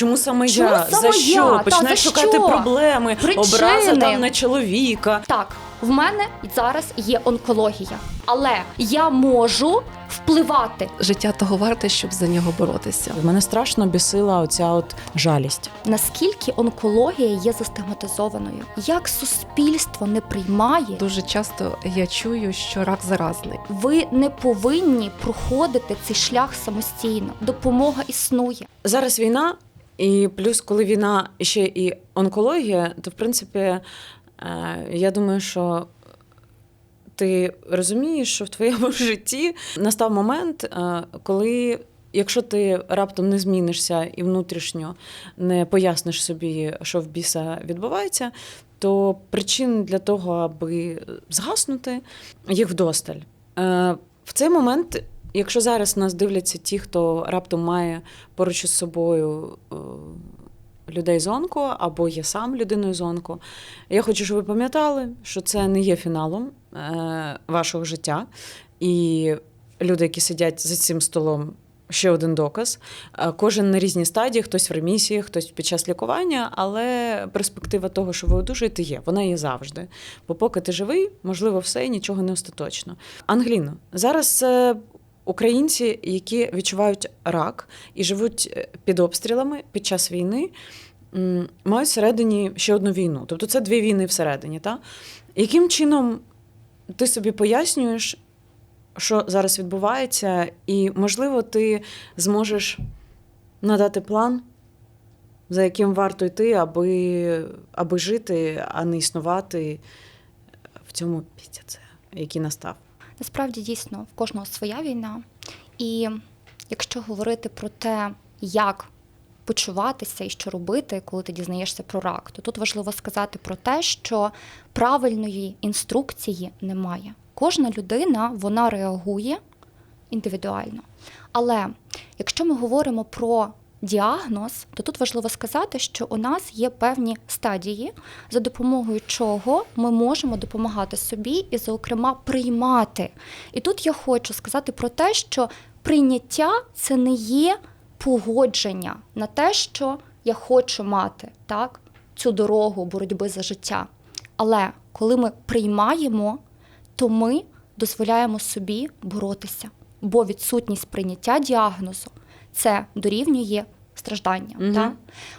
Чому саме Чому я? саме за що? я? Та, Починаєш за шукати що? проблеми, Причини. образа там на чоловіка. Так, в мене зараз є онкологія, але я можу впливати. Життя того варте, щоб за нього боротися. В мене страшно бісила оця от жалість. Наскільки онкологія є застигматизованою? Як суспільство не приймає? Дуже часто я чую, що рак заразний. Ви не повинні проходити цей шлях самостійно. Допомога існує. Зараз війна, і плюс, коли війна ще і онкологія, то в принципі, е, я думаю, що ти розумієш, що в твоєму житті настав момент, е, коли. Якщо ти раптом не змінишся і внутрішньо не поясниш собі, що в біса відбувається, то причин для того, аби згаснути, їх вдосталь. Е, В цей момент, якщо зараз нас дивляться ті, хто раптом має поруч із собою е, людей з або є сам людиною з я хочу, щоб ви пам'ятали, що це не є фіналом е, вашого життя. І люди, які сидять за цим столом, ще один доказ. Е, Кожен на різній стадії, хтось в ремісії, хтось під час лікування, але перспектива того, що ви одужуєте, є. Вона є завжди. Бо поки ти живий, можливо, все і нічого не остаточно. Англіно, зараз українці, які відчувають рак і живуть е, під обстрілами під час війни, мають всередині ще одну війну. Тобто це дві війни всередині. Та? Яким чином ти собі пояснюєш, що зараз відбувається, і, можливо, ти зможеш надати план, за яким варто йти, аби, аби жити, а не існувати в цьому піздяце, який настав. Насправді дійсно в кожного своя війна. І якщо говорити про те, як почуватися і що робити, коли ти дізнаєшся про рак, то тут важливо сказати про те, що правильної інструкції немає. Кожна людина вона реагує індивідуально. Але якщо ми говоримо про діагноз, то тут важливо сказати, що у нас є певні стадії, за допомогою чого ми можемо допомагати собі і, зокрема, приймати. І тут я хочу сказати про те, що прийняття це не є погодження на те, що я хочу мати так, цю дорогу боротьби за життя. Але коли ми приймаємо, то ми дозволяємо собі боротися, бо відсутність прийняття діагнозу це дорівнює страждання. Мгм. Так?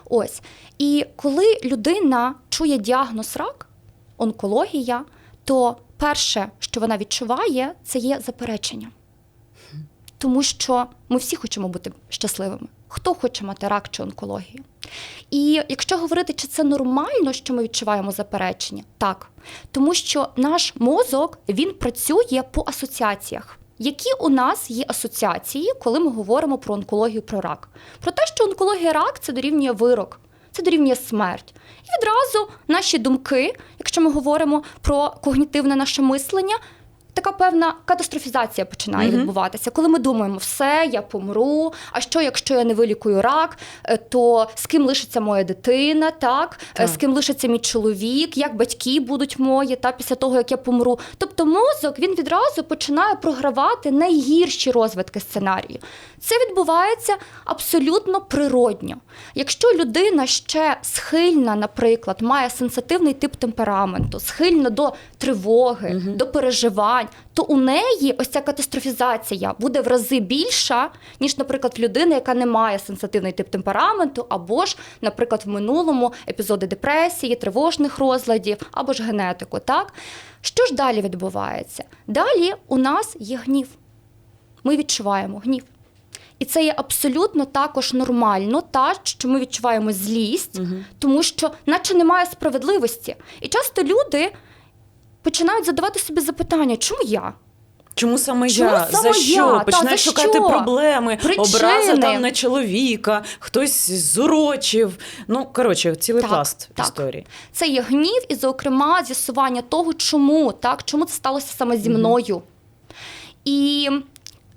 Ось. І коли людина чує діагноз рак, онкологія, то перше, що вона відчуває, це є заперечення. Тому що ми всі хочемо бути щасливими. Хто хоче мати рак чи онкологію? І якщо говорити, чи це нормально, що ми відчуваємо заперечення, так. Тому що наш мозок він працює по асоціаціях. Які у нас є асоціації, коли ми говоримо про онкологію, про рак? Про те, що онкологія рак це дорівнює вирок, це дорівнює смерть. І відразу наші думки, якщо ми говоримо про когнітивне наше мислення, така певна катастрофізація починає Мгм. відбуватися. Коли ми думаємо, все, я помру. А що, якщо я не вилікую рак, е, то з ким лишиться моя дитина, так? Е, Так. з ким лишиться мій чоловік, як батьки будуть мої, та після того як я помру. Тобто мозок він відразу починає програвати найгірші розвитки сценарію. Це відбувається абсолютно природньо. Якщо людина ще схильна, наприклад, має сенситивний тип темпераменту, схильна до тривоги, Мгм. до переживань, то у неї ось ця катастрофізація буде в рази більша, ніж, наприклад, в людини, яка не має сенситивний тип темпераменту, або ж, наприклад, в минулому епізоди депресії, тривожних розладів, або ж генетику. Так? Що ж далі відбувається? Далі у нас є гнів. Ми відчуваємо гнів. І це є абсолютно також нормально, та що ми відчуваємо злість, Мгм. тому що наче немає справедливості. І часто люди починають задавати собі запитання, чому я? Чому саме Чому я? саме за що? я? Та, Починаєш за шукати що? проблеми, Причини. образа там на чоловіка, хтось зурочив. Ну, коротше, цілий Так, пласт так. історії. Це є гнів і, зокрема, з'ясування того, чому так, чому це сталося саме зі мною. І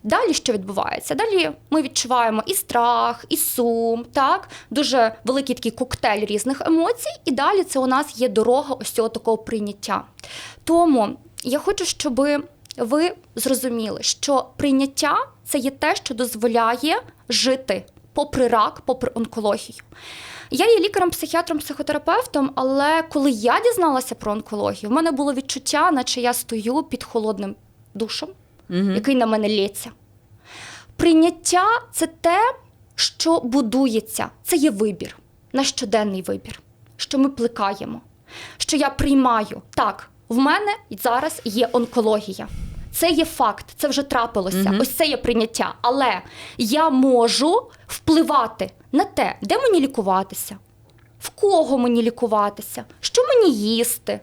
далі що відбувається? Далі ми відчуваємо і страх, і сум, так, дуже великий такий коктейль різних емоцій, і далі це у нас є дорога ось цього такого прийняття. Тому я хочу, щоб ви зрозуміли, що прийняття це є те, що дозволяє жити попри рак, попри онкологію. Я є лікарем-психіатром, психотерапевтом, але коли я дізналася про онкологію, в мене було відчуття, наче я стою під холодним душем, який на мене лється. Прийняття це те, що будується, це є вибір, наш щоденний вибір, що ми плекаємо, що я приймаю. Так, в мене зараз є онкологія. Це є факт, це вже трапилося. Мгм. Ось це є прийняття. Але я можу впливати на те, де мені лікуватися, в кого мені лікуватися, що мені їсти,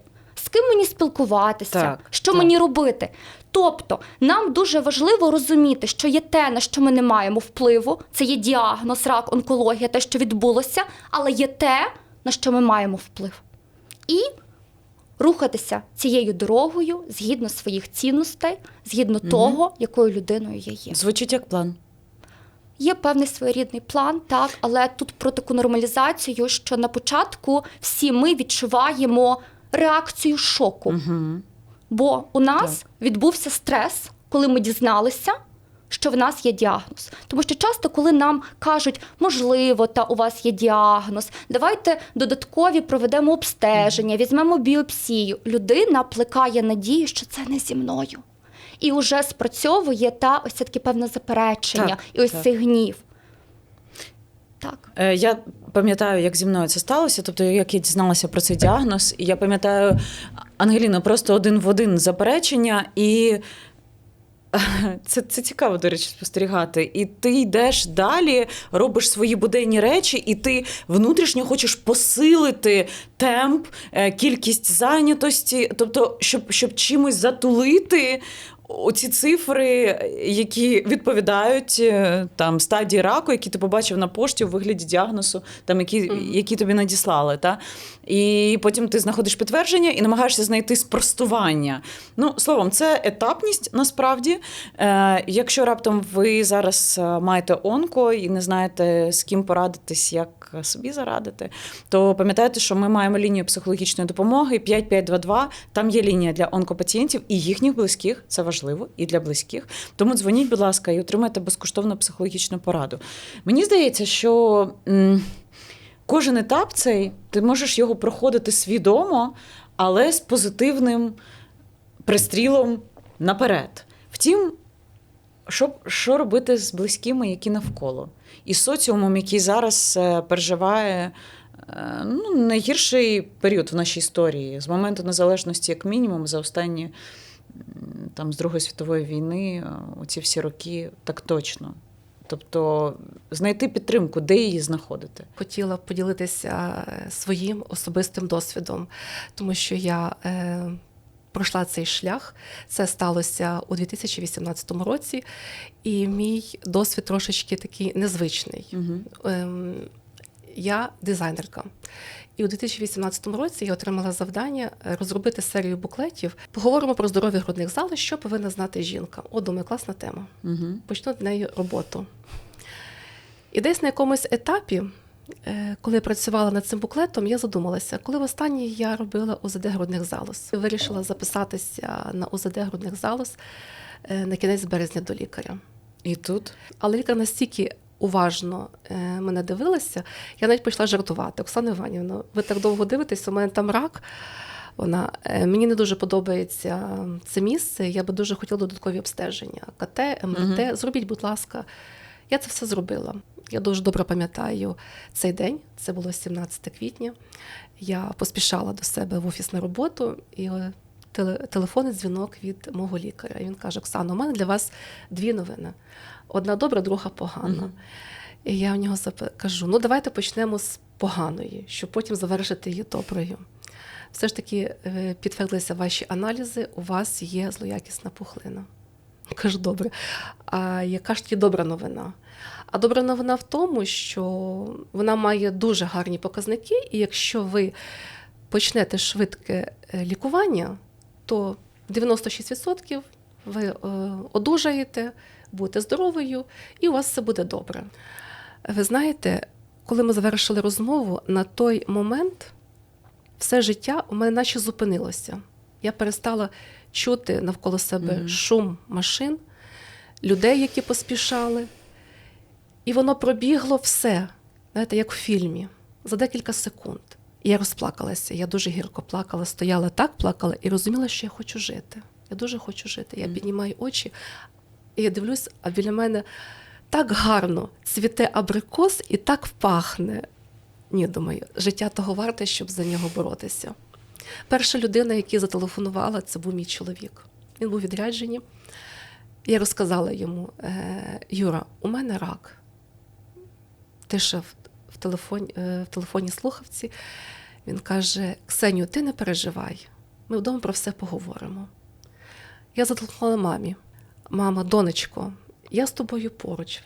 ким мені спілкуватися, Так, що так. мені робити. Тобто нам дуже важливо розуміти, що є те, на що ми не маємо впливу, це є діагноз, рак, онкологія, те, що відбулося, але є те, на що ми маємо вплив. І рухатися цією дорогою згідно своїх цінностей, згідно того, якою людиною я є. Звучить як план. Є певний своєрідний план, так, але тут про таку нормалізацію, що на початку всі ми відчуваємо реакцію шоку. Угу. Бо у нас відбувся стрес, коли ми дізналися, що в нас є діагноз. Тому що часто, коли нам кажуть, можливо, та у вас є діагноз, давайте додаткові проведемо обстеження, візьмемо біопсію. Людина плекає надію, що це не зі мною. І вже спрацьовує та ось це таке певне заперечення, Так, і ось так. цей гнів. Так. Е, Я пам'ятаю, як зі мною це сталося. Тобто, як я дізналася про цей діагноз, і я пам'ятаю Ангеліна просто один в один заперечення, і це, це цікаво, до речі, спостерігати. І ти йдеш далі, робиш свої буденні речі, і ти внутрішньо хочеш посилити темп, е, кількість зайнятості, тобто, щоб, щоб чимось затулити. Оці цифри, які відповідають е, там стадії раку, які ти побачив на пошті у вигляді діагнозу, там які, які тобі надіслали. Та? І потім ти знаходиш підтвердження і намагаєшся знайти спростування. Ну, словом, це етапність насправді. Е, якщо раптом ви зараз е, маєте онко і не знаєте, з ким порадитись, як собі зарадити, то пам'ятайте, що ми маємо лінію психологічної допомоги 5522. Там є лінія для онкопацієнтів і їхніх близьких. Це важливо і для близьких. Тому дзвоніть, будь ласка, і отримайте безкоштовну психологічну пораду. Мені здається, що. Кожен етап цей ти можеш його проходити свідомо, але з позитивним пристрілом наперед. Втім, що, що робити з близькими, які навколо, і соціумом, який зараз е, переживає е, ну, найгірший період в нашій історії з моменту незалежності, як мінімум, за останні там, з Другої світової війни, е, оці всі роки, так точно. Тобто знайти підтримку, де її знаходити. Хотіла поділитися е, своїм особистим досвідом, тому що я е, пройшла цей шлях. Це сталося у 2018 році, і мій досвід трошечки такий незвичний. Угу. Ем, я дизайнерка. І у 2018 році я отримала завдання е, розробити серію буклетів. Поговоримо про здоров'я грудних залоз, що повинна знати жінка. О, думаю, класна тема. Угу. Почну з нею роботу. І десь на якомусь етапі, е, коли я працювала над цим буклетом, я задумалася, коли востаннє я робила УЗД грудних залоз. Вирішила записатися на УЗД грудних залоз е, на кінець березня до лікаря. І тут Але лікар настільки уважно е, мене дивилася, я навіть почала жартувати. Оксана Іванівна, ви так довго дивитесь, у мене там рак. Вона е, мені не дуже подобається це місце. Я би дуже хотіла додаткові обстеження. КТ, МРТ. Мгм. Зробіть, будь ласка. Я це все зробила. Я дуже добре пам'ятаю цей день. Це було 17 квітня. Я поспішала до себе в офіс на роботу і е, телефонний дзвінок від мого лікаря. І він каже: Оксана, у мене для вас дві новини: одна добра, друга погана. І я у нього кажу: ну давайте почнемо з поганої, щоб потім завершити її доброю. Все ж таки е, підтвердилися ваші аналізи, у вас є злоякісна пухлина. Кажу, добре. А яка ж тоді добра новина? А добра новина в тому, що вона має дуже гарні показники, і якщо ви почнете швидке е, лікування, то 96% ви е, одужаєте, будете здоровою, і у вас все буде добре. Ви знаєте, коли ми завершили розмову, на той момент все життя у мене наче зупинилося. Я перестала чути навколо себе Мгм. шум машин, людей, які поспішали. І воно пробігло все, знаєте, як в фільмі, за декілька секунд. І я розплакалася. Я дуже гірко плакала, стояла так, плакала і розуміла, що я хочу жити. Я дуже хочу жити. Я піднімаю очі, і я дивлюсь, а біля мене так гарно цвіте абрикос і так пахне. Ні, думаю, життя того варте, щоб за нього боротися. Перша людина, яка зателефонувала, це був мій чоловік. Він був відряджені. Я розказала йому: «Е, Юра, у мене рак. Тиша в, телефоні, е, в телефонній слухавці. Він каже: Ксеню, ти не переживай. Ми вдома про все поговоримо. Я зателефонувала мамі. Мама, донечко, я з тобою поруч.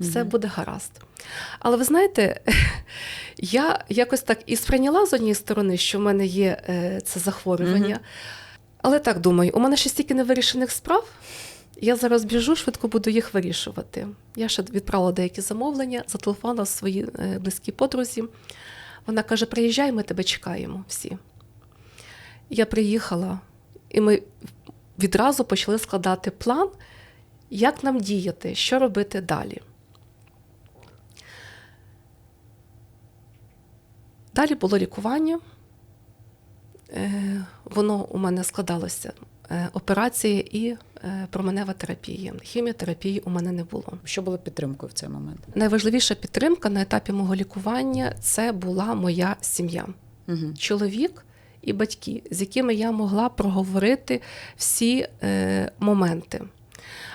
Все Мгм. буде гаразд. Але ви знаєте, я якось так і сприйняла з однієї сторони, що в мене є е, це захворювання. Мгм. Але так думаю, у мене ще стільки невирішених справ. Я зараз біжу, швидко буду їх вирішувати. Я ще відправила деякі замовлення, зателефонувала своїй е, близькій подрузі. Вона каже: приїжджай, ми тебе чекаємо всі. Я приїхала, і ми відразу почали складати план, як нам діяти, що робити далі. Далі було лікування. Е, Воно у мене складалося е, операція і е, променева терапія. Хіміотерапії у мене не було. Що було підтримкою в цей момент? Найважливіша підтримка на етапі мого лікування це була моя сім'я, Угу. чоловік і батьки, з якими я могла проговорити всі е, моменти.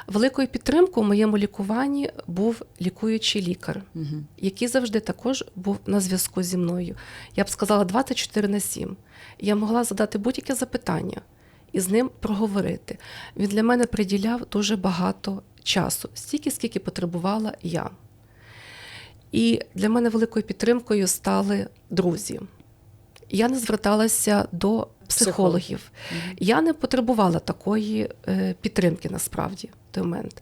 Великою підтримкою у моєму лікуванні був лікуючий лікар, Угу. який завжди також був на зв'язку зі мною. Я б сказала 24 на 7. Я могла задати будь-яке запитання і з ним проговорити. Він для мене приділяв дуже багато часу, стільки, скільки потребувала я. І для мене великою підтримкою стали друзі. Я не зверталася до психологів. Я не потребувала такої е, підтримки насправді в той момент.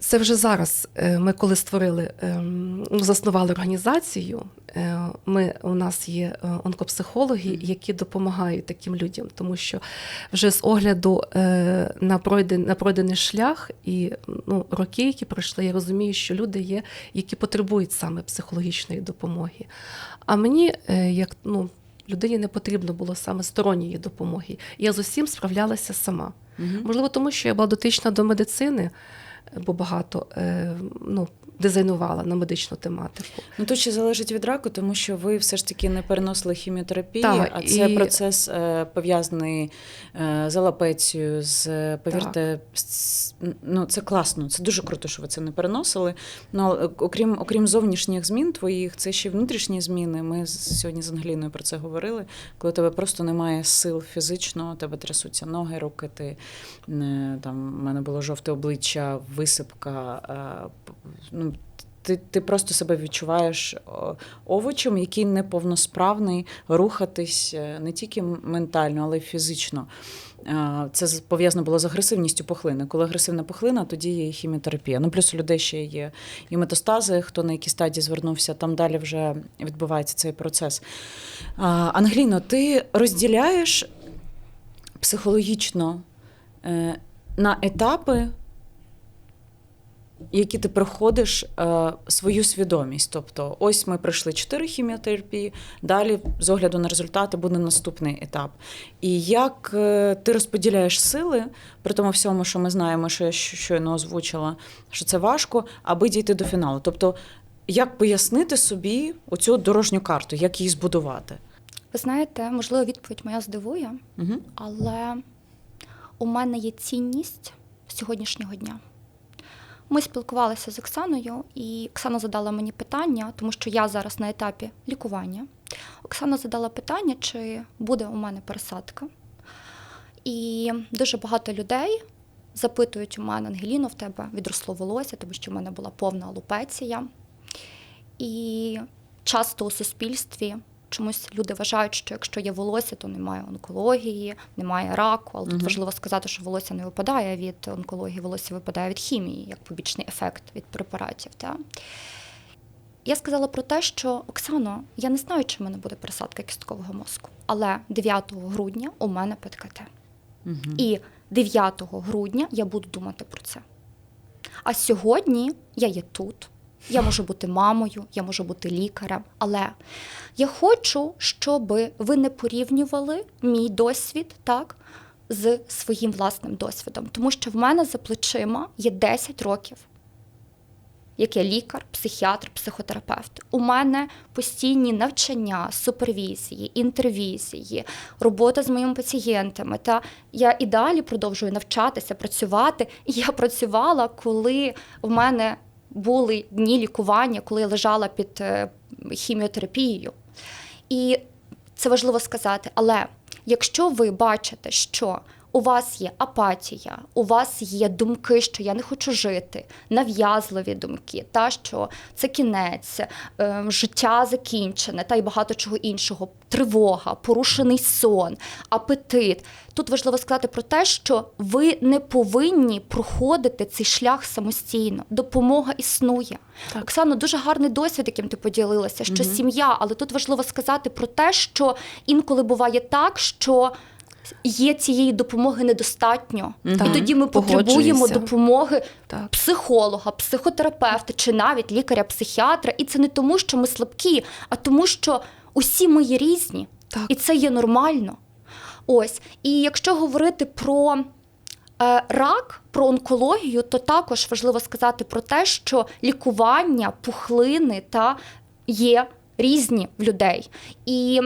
Це вже зараз. е, Ми коли створили, ем, ну, заснували організацію. е, Ми у нас є е, онкопсихологи, які допомагають таким людям, тому що вже з огляду на пройдений, на пройдений шлях і ну, роки, які пройшли, я розумію, що люди є, які потребують саме психологічної допомоги. А мені, як ну, людині, не потрібно було саме сторонньої допомоги. Я з усім справлялася сама. Угу. Можливо, тому що я була дотична до медицини, бо багато е, ну, дизайнувала на медичну тематику. Ну тут ще залежить від раку, тому що ви все ж таки не переносили хіміотерапії, Так, а це і- процес е, пов'язаний е, з алапецією, з повірте, з- ну це класно. Це дуже круто, що ви це не переносили. Ну окрім окрім зовнішніх змін твоїх, це ще внутрішні зміни. Ми сьогодні з Ангеліною про це говорили. Коли у тебе просто немає сил фізично, у тебе трясуться ноги, руки. Ти там в мене було жовте обличчя, висипка. е, Ну, ти, ти просто себе відчуваєш овочем, який неповносправний рухатись е, не тільки ментально, але й фізично. Е, Це пов'язано було з агресивністю пухлини. Коли агресивна пухлина, тоді є і хіміотерапія. Ну плюс у людей ще є і метастази, хто на якій стадії звернувся, там далі вже відбувається цей процес. А, Ангеліно, ти розділяєш психологічно е, на етапи які ти проходиш е, свою свідомість. Тобто, ось ми пройшли чотири хіміотерапії, далі, з огляду на результати, буде наступний етап. І як е, ти розподіляєш сили, при тому всьому, що ми знаємо, що я щойно озвучила, що це важко, аби дійти до фіналу. Тобто, як пояснити собі оцю дорожню карту, як її збудувати? Ви знаєте, можливо, відповідь моя здивує, Угу. але у мене є цінність сьогоднішнього дня. Ми спілкувалися з Оксаною, і Оксана задала мені питання, тому що я зараз на етапі лікування. Оксана задала питання, чи буде у мене пересадка. І дуже багато людей запитують у мене, Ангеліно, в тебе відросло волосся, тому що в мене була повна алопеція. І часто у суспільстві чомусь люди вважають, що якщо є волосся, то немає онкології, немає раку. Але тут важливо сказати, що волосся не випадає від онкології, волосся випадає від хімії, як побічний ефект від препаратів. Та? Я сказала про те, що Оксано, я не знаю, чи в мене буде пересадка кісткового мозку, але 9 грудня у мене ПТКТ. Угу. І 9 грудня я буду думати про це. А сьогодні я є тут. Я можу бути мамою, я можу бути лікарем, але я хочу, щоб ви не порівнювали мій досвід так, з своїм власним досвідом. Тому що в мене за плечима є 10 років як я лікар, психіатр, психотерапевт. У мене постійні навчання, супервізії, інтервізії, робота з моїми пацієнтами. Та я і далі продовжую навчатися, працювати. Я працювала, коли в мене були дні лікування, коли я лежала під е, хіміотерапією. І це важливо сказати. Але якщо ви бачите, що у вас є апатія, у вас є думки, що я не хочу жити, нав'язливі думки, та що це кінець, е, життя закінчене, та й багато чого іншого, тривога, порушений сон, апетит. Тут важливо сказати про те, що ви не повинні проходити цей шлях самостійно. Допомога існує. Так. Оксано, дуже гарний досвід, яким ти поділилася, що сім'я, але тут важливо сказати про те, що інколи буває так, що. Є цієї допомоги недостатньо, Так, і тоді ми потребуємо допомоги Так. психолога, психотерапевта чи навіть лікаря-психіатра. І це не тому, що ми слабкі, а тому, що усі ми є різні, Так. і це є нормально. Ось. І якщо говорити про е, рак, про онкологію, то також важливо сказати про те, що лікування, пухлини та є різні в людей. І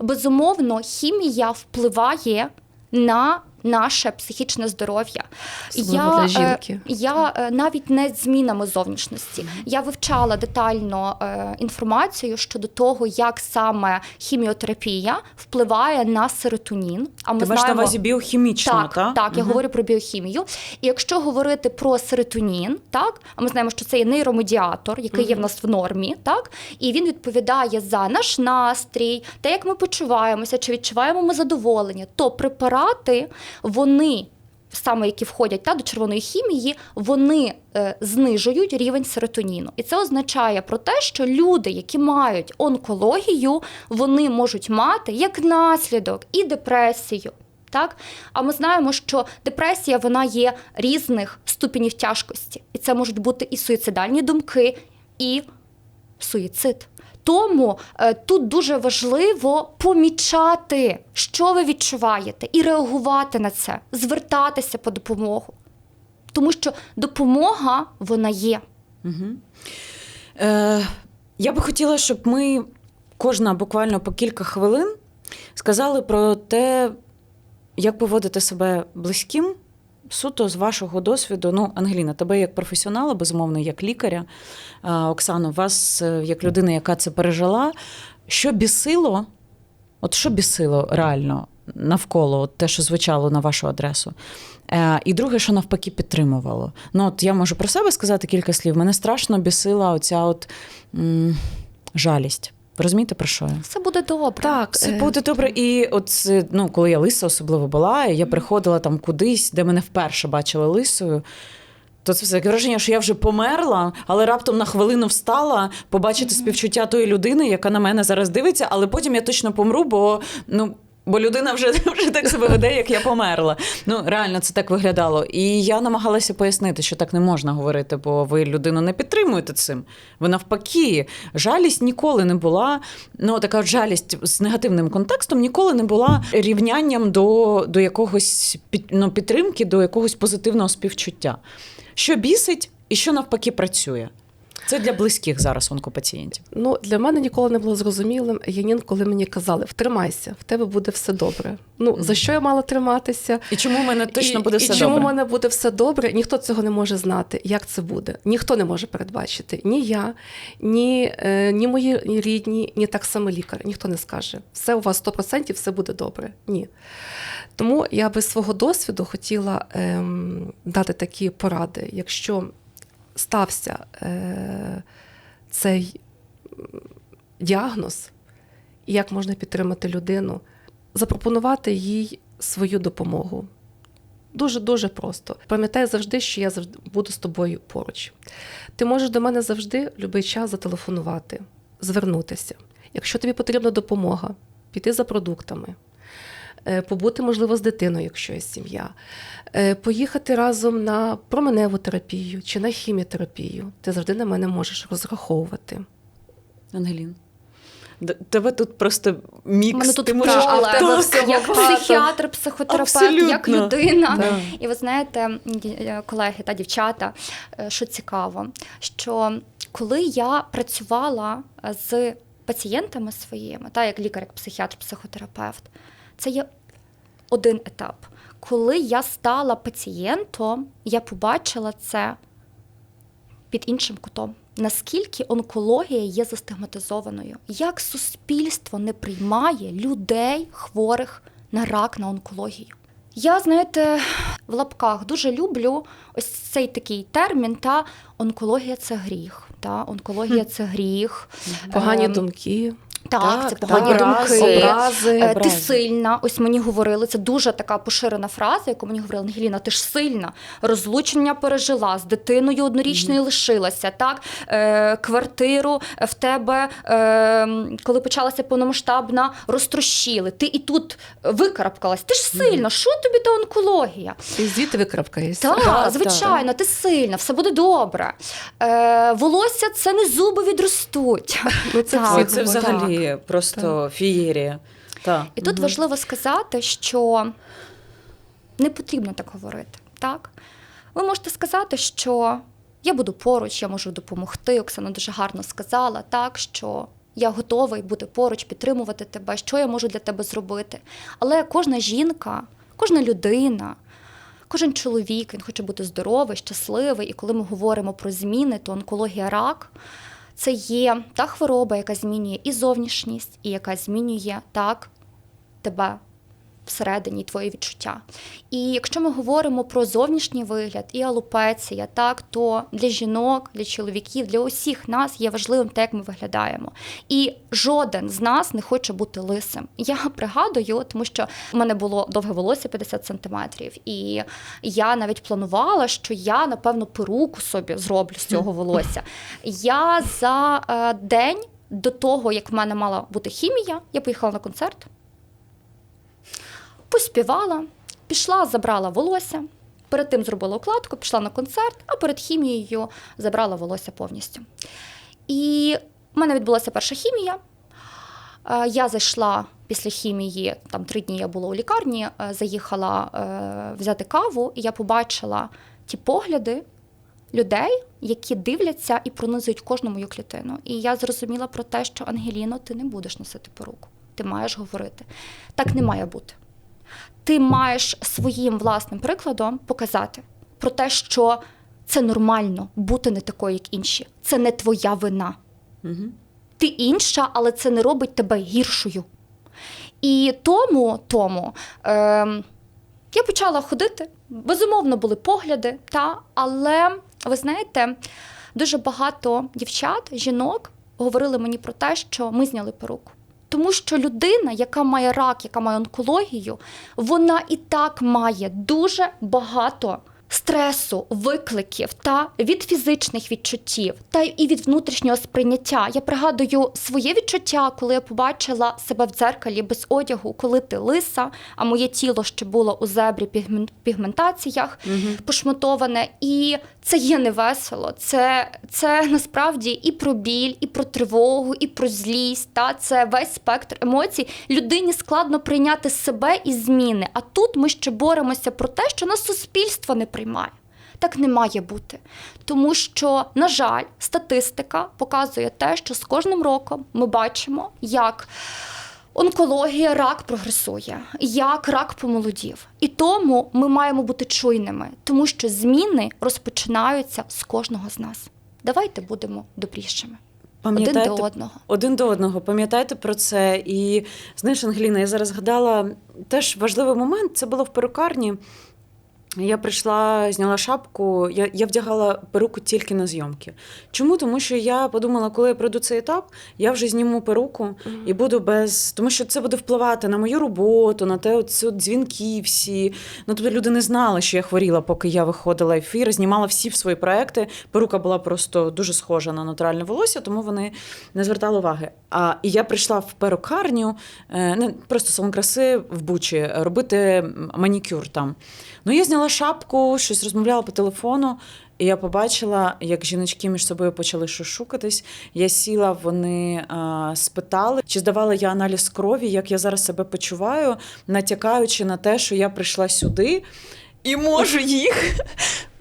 безумовно, хімія впливає на наше психічне здоров'я. Особливо для е, жінки. я е, навіть не змінами зовнішності. Я вивчала детально е, інформацію щодо того, як саме хіміотерапія впливає на серотонін. А ми Ти маєш на увазі біохімічно, так, та? так, я говорю про біохімію. І якщо говорити про серотонін, так, а ми знаємо, що це є нейромедіатор, який є в нас в нормі, так, і він відповідає за наш настрій, те, як ми почуваємося, чи відчуваємо ми задоволення, то препарати, вони. Саме які входять та, до червоної хімії, вони е, знижують рівень серотоніну. І це означає про те, що люди, які мають онкологію, вони можуть мати як наслідок і депресію. Так? А ми знаємо, що депресія вона є різних ступенів тяжкості. І це можуть бути і суїцидальні думки, і суїцид. Тому е, тут дуже важливо помічати, що ви відчуваєте, і реагувати на це, звертатися по допомогу. Тому що допомога вона є. Е, я би хотіла, щоб ми кожна буквально по кілька хвилин сказали про те, як поводити себе близьким. Суто з вашого досвіду, ну, Ангеліна, тебе як професіонала, безумовно, як лікаря, Оксано, вас е, як людина, яка це пережила, що бісило, от що бісило реально навколо от те, що звучало на вашу адресу. Е, і друге, що навпаки підтримувало. Ну, от я можу про себе сказати кілька слів. Мене страшно бісила оця от м, жалість. Розумієте, про що я? Все буде добре. Так, Все е, буде добре. І от ну, коли я лиса особливо була, я приходила там кудись, де мене вперше бачили лисою. То це все таке враження, що я вже померла, але раптом на хвилину встала побачити співчуття тої людини, яка на мене зараз дивиться, але потім я точно помру, бо ну. Бо людина вже, вже так себе веде, як я померла. Ну реально це так виглядало. І я намагалася пояснити, що так не можна говорити, бо ви людину не підтримуєте цим. Ви навпаки, жалість ніколи не була. Ну така жалість з негативним контекстом ніколи не була рівнянням до, до якогось під, ну, підтримки, до якогось позитивного співчуття. Що бісить і що навпаки працює. Це для близьких зараз онкопацієнтів. Ну, для мене ніколи не було зрозумілим, Янін, коли мені казали, втримайся, в тебе буде все добре. Ну, за що я мала триматися? І чому в мене точно і, буде і все чому в добре? мене буде все добре? Ніхто цього не може знати, як це буде. Ніхто не може передбачити. Ні я, ні, е, ні мої рідні, ні так само лікар. Ніхто не скаже. Все у вас 100%, все буде добре. Ні. Тому я би свого досвіду хотіла ем, дати такі поради. Якщо стався е, цей діагноз, і як можна підтримати людину, запропонувати їй свою допомогу. Дуже дуже просто. Пам'ятай завжди, що я завжди буду з тобою поруч. Ти можеш до мене завжди будь-який час зателефонувати, звернутися. Якщо тобі потрібна допомога, піти за продуктами, побути, можливо, з дитиною, якщо є сім'я, е, поїхати разом на променеву терапію чи на хіміотерапію. Ти завжди на мене можеш розраховувати. Ангелін. Тебе тут просто мікс. Мене тут ти можеш поле. а в тебе як психіатр, психотерапевт, як людина. Да. І ви знаєте, е, колеги та дівчата, е, що цікаво, що коли я працювала з пацієнтами своїми, та як лікар, як психіатр, психотерапевт, це є один етап. Коли я стала пацієнтом, я побачила це під іншим кутом. Наскільки онкологія є застигматизованою? Як суспільство не приймає людей, хворих на рак на онкологію? Я, знаєте, в лапках дуже люблю ось цей такий термін, та онкологія це гріх. Та онкологія це гріх. Погані Ем, думки, Так, Так, це погані Образи, думки. образи. Е, Ти сильна, ось мені говорили, це дуже така поширена фраза, яку мені говорила Ангеліна, ти ж сильна, розлучення пережила, з дитиною однорічною лишилася, так? Е, квартиру в тебе, е, коли почалася повномасштабна, розтрощили. Ти і тут викарабкалась. Ти ж сильна, що тобі та онкологія? і звідти викрапкаєшся. Так, Так, звичайно, ти сильна, все буде добре. Е, волосся це не зуби відростуть. Ну, це Так. Ой, це говорять. Взагалі просто фієрія. Так. І тут важливо сказати, що не потрібно так говорити. Так? Ви можете сказати, що я буду поруч, я можу допомогти. Оксана дуже гарно сказала, так, що я готовий бути поруч, підтримувати тебе, що я можу для тебе зробити. Але кожна жінка, кожна людина, кожен чоловік він хоче бути здоровий, щасливий. І коли ми говоримо про зміни, то онкологія рак це є та хвороба, яка змінює і зовнішність, і яка змінює так тебе всередині твої відчуття. І якщо ми говоримо про зовнішній вигляд і алопеція, так то для жінок, для чоловіків, для усіх нас є важливим те, як ми виглядаємо. І жоден з нас не хоче бути лисим. Я пригадую, тому що в мене було довге волосся 50 сантиметрів, і я навіть планувала, що я напевно перуку собі зроблю з цього волосся. Я за е, день до того, як в мене мала бути хімія, я поїхала на концерт поспівала, пішла, забрала волосся. Перед тим зробила укладку, пішла на концерт, а перед хімією забрала волосся повністю. І в мене відбулася перша хімія. Е, Я зайшла після хімії, там три дні я була у лікарні, е, заїхала е, взяти каву, і я побачила ті погляди людей, які дивляться і пронизують кожну мою клітину. І я зрозуміла про те, що Ангеліно, ти не будеш носити поруку. Ти маєш говорити. Так не має бути ти маєш своїм власним прикладом показати про те, що це нормально бути не такою, як інші. Це не твоя вина. Угу. Ти інша, але це не робить тебе гіршою. І тому, тому ем, я почала ходити. Безумовно, були погляди, та, але ви знаєте, дуже багато дівчат, жінок говорили мені про те, що ми зняли перуку. Тому що людина, яка має рак, яка має онкологію, вона і так має дуже багато стресу, викликів та від фізичних відчуттів, та і від внутрішнього сприйняття. Я пригадую своє відчуття, коли я побачила себе в дзеркалі без одягу, коли ти лиса, а моє тіло ще було у зебрі пігмен- пігментаціях пошматоване. І це є невесело. Це, це насправді і про біль, і про тривогу, і про злість. Та це весь спектр емоцій. Людині складно прийняти себе і зміни. А тут ми ще боремося про те, що нас суспільство не приймає. Так не має бути. Тому що, на жаль, статистика показує те, що з кожним роком ми бачимо, як онкологія, рак прогресує, як рак помолодів. І тому ми маємо бути чуйними, тому що зміни розпочинаються з кожного з нас. Давайте будемо добрішими один до одного. Один до одного, пам'ятайте про це. І знаєш, Ангеліна, я зараз згадала теж важливий момент. Це було в перукарні. Я прийшла, зняла шапку. Я, я вдягала перуку тільки на зйомки. Чому? Тому що я подумала, коли я пройду цей етап, я вже зніму перуку і буду без. Тому що це буде впливати на мою роботу, на те, оці дзвінки всі. Ну тобто люди не знали, що я хворіла, поки я виходила в ефір, знімала всі свої проекти. Перука була просто дуже схожа на натуральне волосся, тому вони не звертали уваги. А і я прийшла в перукарню, е, не просто салон краси в Бучі, робити манікюр там. Ну, я зняла шапку, щось розмовляла по телефону, і я побачила, як жіночки між собою почали шушукатись. Я сіла, вони а, спитали, чи здавала я аналіз крові, як я зараз себе почуваю, натякаючи на те, що я прийшла сюди і можу їх.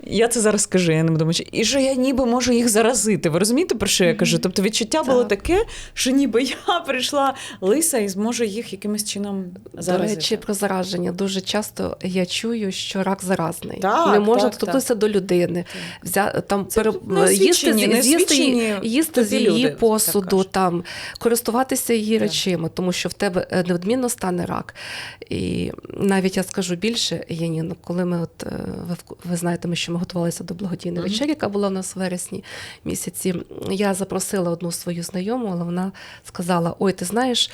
Я це зараз скажу, я не буду мовчати. І що я ніби можу їх заразити. Ви розумієте, про що я кажу? Тобто відчуття було таке, що ніби я прийшла лиса і зможу їх якимось чином заразити. До речі, про зараження. Дуже часто я чую, що рак заразний. Так, не можна так, доторкнутися до людини. Взя, там, Це пере, неосвічені, їсти, з- з'їсти, їсти з її люди, посуду, там, користуватися її Так. речима, тому що в тебе е, неодмінно стане рак. І навіть я скажу більше, Яніно, коли ми от, е, ви, ви знаєте, ми, що ми готувалися до благодійної Мгм. вечері, яка була у нас в вересні місяці, я запросила одну свою знайому, але вона сказала: Ой, ти знаєш.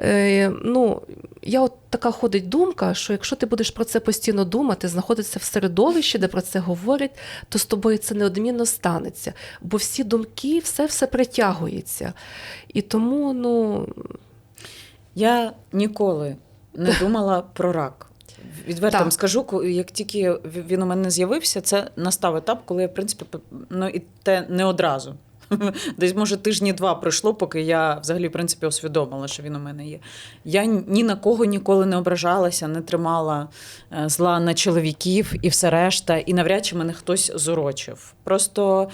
Е, ну, я от така ходить думка, що якщо ти будеш про це постійно думати, знаходитися в середовищі, де про це говорять, то з тобою це неодмінно станеться. Бо всі думки, все все притягується. І тому, ну, Я ніколи не думала про рак. Відверто вам скажу, як тільки він у мене з'явився, це настав етап, коли я, в принципі, ну і те не одразу. Десь, може, тижні два пройшло, поки я взагалі, в принципі, усвідомила, що він у мене є. Я ні на кого ніколи не ображалася, не тримала е, зла на чоловіків і все решта, і навряд чи мене хтось зурочив. Просто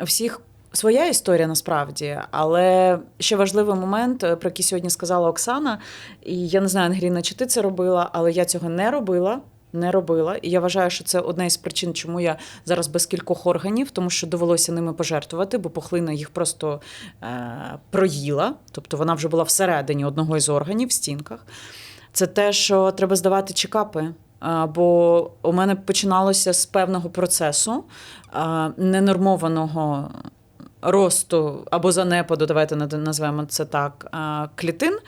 всіх своя історія насправді, але ще важливий момент, е, про який сьогодні сказала Оксана. І я не знаю, Ангеліна, чи ти це робила, але я цього не робила. Не робила, і я вважаю, що це одна із причин, чому я зараз без кількох органів, тому що довелося ними пожертвувати, бо пухлина їх просто е, проїла, тобто вона вже була всередині одного із органів в стінках. Це те, що треба здавати чекапи. Бо у мене починалося з певного процесу а, ненормованого росту або занепаду, давайте назвемо це так, клітин.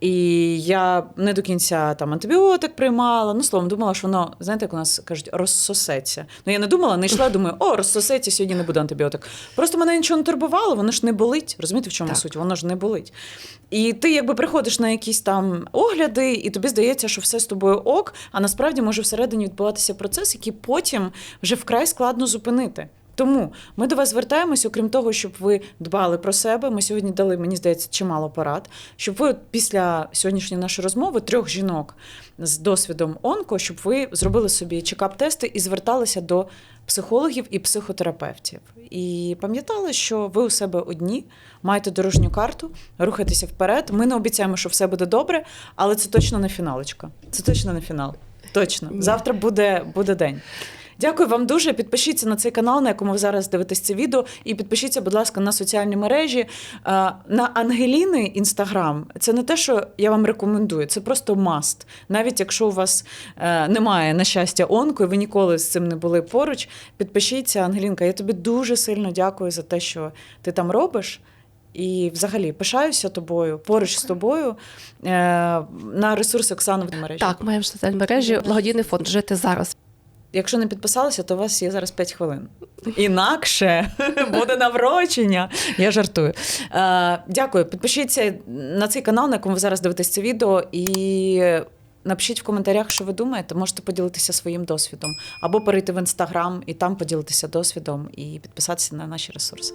І я не до кінця там антибіотик приймала. Ну, словом, думала, що воно, знаєте, як у нас кажуть, розсосеться. Ну, я не думала, не йшла, думаю, о, розсосеться, сьогодні не буде антибіотик. Просто мене нічого не турбувало, воно ж не болить. Розумієте, в чому Так. суть? Воно ж не болить. І ти якби приходиш на якісь там огляди, і тобі здається, що все з тобою ок, а насправді може всередині відбуватися процес, який потім вже вкрай складно зупинити. Тому ми до вас звертаємось, окрім того, щоб ви дбали про себе. Ми сьогодні дали, мені здається, чимало порад, щоб ви от після сьогоднішньої нашої розмови трьох жінок з досвідом онко, щоб ви зробили собі чекап-тести і зверталися до психологів і психотерапевтів. І пам'ятали, що ви у себе одні, маєте дорожню карту, рухайтеся вперед. Ми не обіцяємо, що все буде добре, але це точно не фіналочка. Це точно не фінал. Точно. Завтра буде, буде день. Дякую вам дуже. Підпишіться на цей канал, на якому ви зараз дивитесь це відео. І підпишіться, будь ласка, на соціальні мережі. Е, На Ангеліни інстаграм. Це не те, що я вам рекомендую, це просто маст. Навіть якщо у вас е, немає на щастя онко, і ви ніколи з цим не були поруч. Підпишіться, Ангелінка. Я тобі дуже сильно дякую за те, що ти там робиш. І взагалі пишаюся тобою, поруч з тобою е, на ресурси Оксани в мережі. так, маємо соціальні мережі, благодійний фонд жити зараз. Якщо не підписалися, то у вас є зараз 5 хвилин. Інакше буде наврочення. Я жартую. Е, дякую. Підпишіться на цей канал, на якому ви зараз дивитесь це відео, і напишіть в коментарях, що ви думаєте. Можете поділитися своїм досвідом, або перейти в інстаграм і там поділитися досвідом і підписатися на наші ресурси.